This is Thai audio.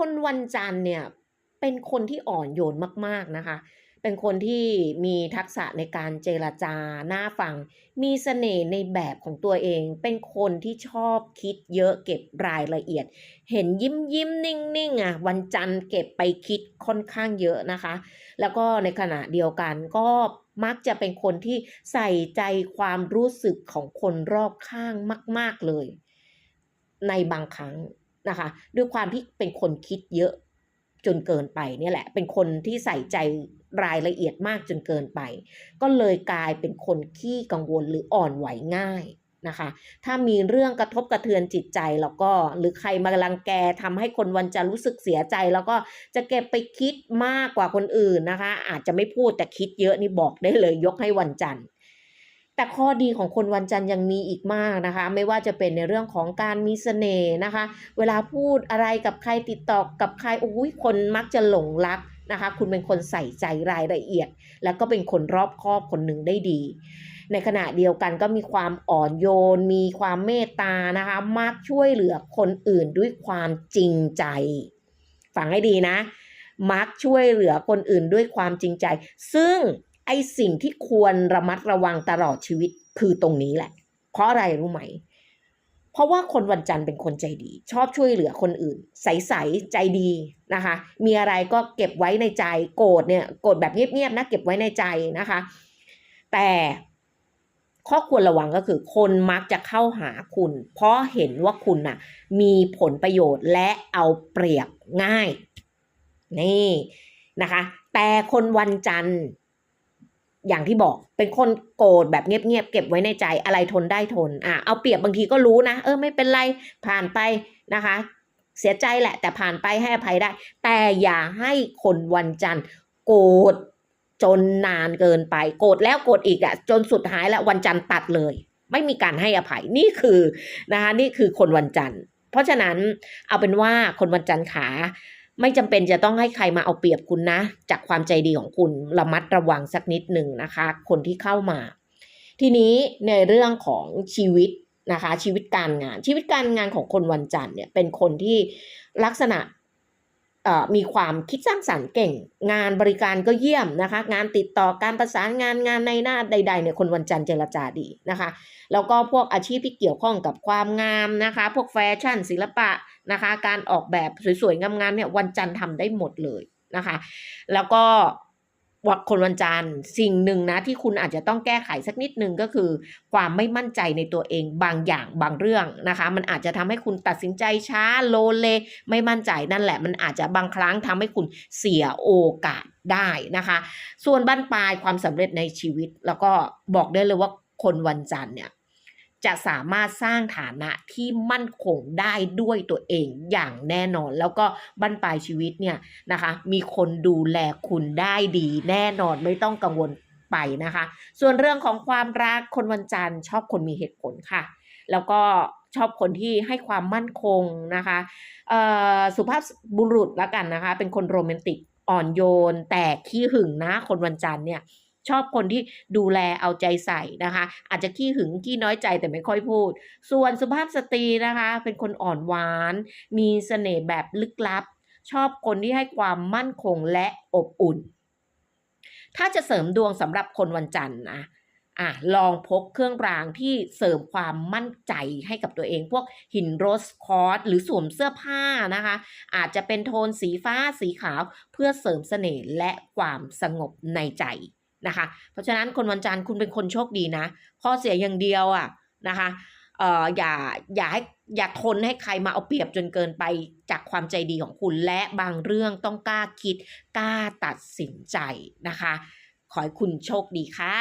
คนวันจันทร์เนี่ยเป็นคนที่อ่อนโยนมากๆนะคะ เป็นคนที่มีทักษะในการเจรจาหน่าฟัง มีเสน่ห์ในแบบของตัวเอง เป็นคนที่ชอบคิดเยอะเก็บรายละเอียด เห็นยิ้มยิ้มนิ่งนิ่งๆอะวันจันทร์เก็บไปคิดค่อนข้างเยอะนะคะ แล้วก็ในขณะเดียวกันก็มักจะเป็นคนที่ใส่ใจความรู้สึกของคนรอบข้างมาก ๆเลย ในบางครั้ง นะคะ ด้วยความที่เป็นคนคิดเยอะจนเกินไปเนี่ยแหละ เป็นคนที่ใส่ใจรายละเอียดมากจนเกินไป ก็เลยกลายเป็นคนขี้กังวลหรืออ่อนไหวง่ายนะคะ ถ้ามีเรื่องกระทบกระเทือนจิตใจแล้วก็หรือใครมารังแกทำให้คนวันจันร์รู้สึกเสียใจ แล้วก็จะเก็บไปคิดมากกว่าคนอื่นนะคะ อาจจะไม่พูดแต่คิดเยอะนี่บอกได้เลยยกให้วันจันทร์ แต่ข้อดีของคนวันจันทร์ยังมีอีกมากนะคะ ไม่ว่าจะเป็นในเรื่องของการมีเสน่ห์นะคะ เวลาพูดอะไรกับใครติดต่อกับใครโอ้ยคนมักจะหลงรักนะคะ คุณเป็นคนใส่ใจรายละเอียด แล้วก็เป็นคนรอบคอบคนหนึ่งได้ดี ในขณะเดียวกันก็มีความอ่อนโยน มีความเมตตานะคะ มักช่วยเหลือคนอื่นด้วยความจริงใจ ฟังให้ดีนะ มักช่วยเหลือคนอื่นด้วยความจริงใจ ซึ่ง อสิ่งที่ควรระมัดระวังตลอดชีวิตคือตรงนี้แหละ เพราะอะไรรู้ไหม เพราะว่าคนวันจันทร์เป็นคนใจดี ชอบช่วยเหลือคนอื่น ใสๆใจดีนะคะ มีอะไรก็เก็บไว้ในใจ โกรธเนี่ยโกรธแบบเงียบๆนะเก็บไว้ในใจนะคะ แต่ข้อควรระวังก็คือ คนมักจะเข้าหาคุณ เพราะเห็นว่าคุณน่ะ มีผลประโยชน์และเอาเปรียบง่าย นี่นะคะ แต่คนวันจันทร์ อย่างที่บอกเป็นคนโกรธแบบเงียบๆเก็บไว้ในใจอะไรทนได้ทนอะเอาเปรียบบางทีก็รู้นะ เออไม่เป็นไรผ่านไปนะคะ เสียใจแหละ แต่ผ่านไปให้อภัยได้ แต่อย่าให้คนวันจันทร์ โกรธจนนานเกินไป โกรธแล้วโกรธอีกอะจนสุดท้ายแล้ววันจันทร์ตัดเลย ไม่มีการให้อภัยนี่คือนะคะนี่คือคนวันจันทร์ เพราะฉะนั้นเอาเป็นว่าคนวันจันทร์ขา ไม่จำเป็นจะต้องให้ใครมาเอาเปรียบคุณนะ จากความใจดีของคุณระมัดระวังสักนิดหนึ่งนะคะ คนที่เข้ามา ทีนี้ในเรื่องของชีวิตนะคะ ชีวิตการงาน ชีวิตการงานของคนวันจันทร์เนี่ยเป็นคนที่ลักษณะ มีความคิดสร้างสรรค์เก่ง งานบริการก็เยี่ยมนะคะ งานติดต่อการประสานงานงานในหน้าใดๆเนี่ยคนวันจันทร์เจรจาดีนะคะ แล้วก็พวกอาชีพที่เกี่ยวข้องกับความงามนะคะ พวกแฟชั่นศิลปะนะคะ การออกแบบสวยๆงามๆเนี่ยวันจันทร์ทำได้หมดเลยนะคะ แล้วก็ วัคนวันจันทร์สิ่งหนึ่งนะที่คุณอาจจะต้องแก้ไขสักนิดนึงก็คือ ความไม่มั่นใจในตัวเองบางอย่างบางเรื่องนะคะ มันอาจจะทำให้คุณตัดสินใจช้าโลเล ไม่มั่นใจนั่นแหละ มันอาจจะบางครั้งทำให้คุณเสียโอกาสได้นะคะ ส่วนบ้านปลายความสำเร็จในชีวิต แล้วก็บอกได้เลยว่าคนวันจันทร์เนี่ย จะสามารถสร้างฐานะที่มั่นคงได้ด้วยตัวเองอย่างแน่นอน แล้วก็บั้นปลายชีวิตเนี่ยนะคะ มีคนดูแลคุณได้ดีแน่นอนไม่ต้องกังวลไปนะคะ ส่วนเรื่องของความรักคนวันจันทร์ชอบคนมีเหตุผลค่ะ แล้วก็ชอบคนที่ให้ความมั่นคงนะคะสุภาพบุรุษละกันนะคะ เป็นคนโรแมนติกอ่อนโยน แต่ขี้หึงนะคนวันจันทร์เนี่ย ชอบคนที่ดูแลเอาใจใส่นะคะ อาจจะขี้หึงขี้น้อยใจแต่ไม่ค่อยพูด ส่วนสุภาพสตรีนะคะ เป็นคนอ่อนหวาน มีเสน่ห์แบบลึกลับ ชอบคนที่ให้ความมั่นคงและอบอุ่น ถ้าจะเสริมดวงสำหรับคนวันจันทร์นะอะลองพกเครื่องรางที่เสริมความมั่นใจให้กับตัวเอง พวกหินโรสคอร์สหรือสวมเสื้อผ้านะคะ อาจจะเป็นโทนสีฟ้าสีขาวเพื่อเสริมเสน่ห์และความสงบในใจ นะคะ เพราะฉะนั้นคนวันจันทร์คุณเป็นคนโชคดีนะข้อเสียอย่างเดียวอะนะคะเอ่ออย่าอย่าให้อย่าทนให้ใครมาเอาเปรียบจนเกินไปจากความใจดีของคุณและบางเรื่องต้องกล้าคิดกล้าตัดสินใจนะคะ ขอให้คุณโชคดีค่ะ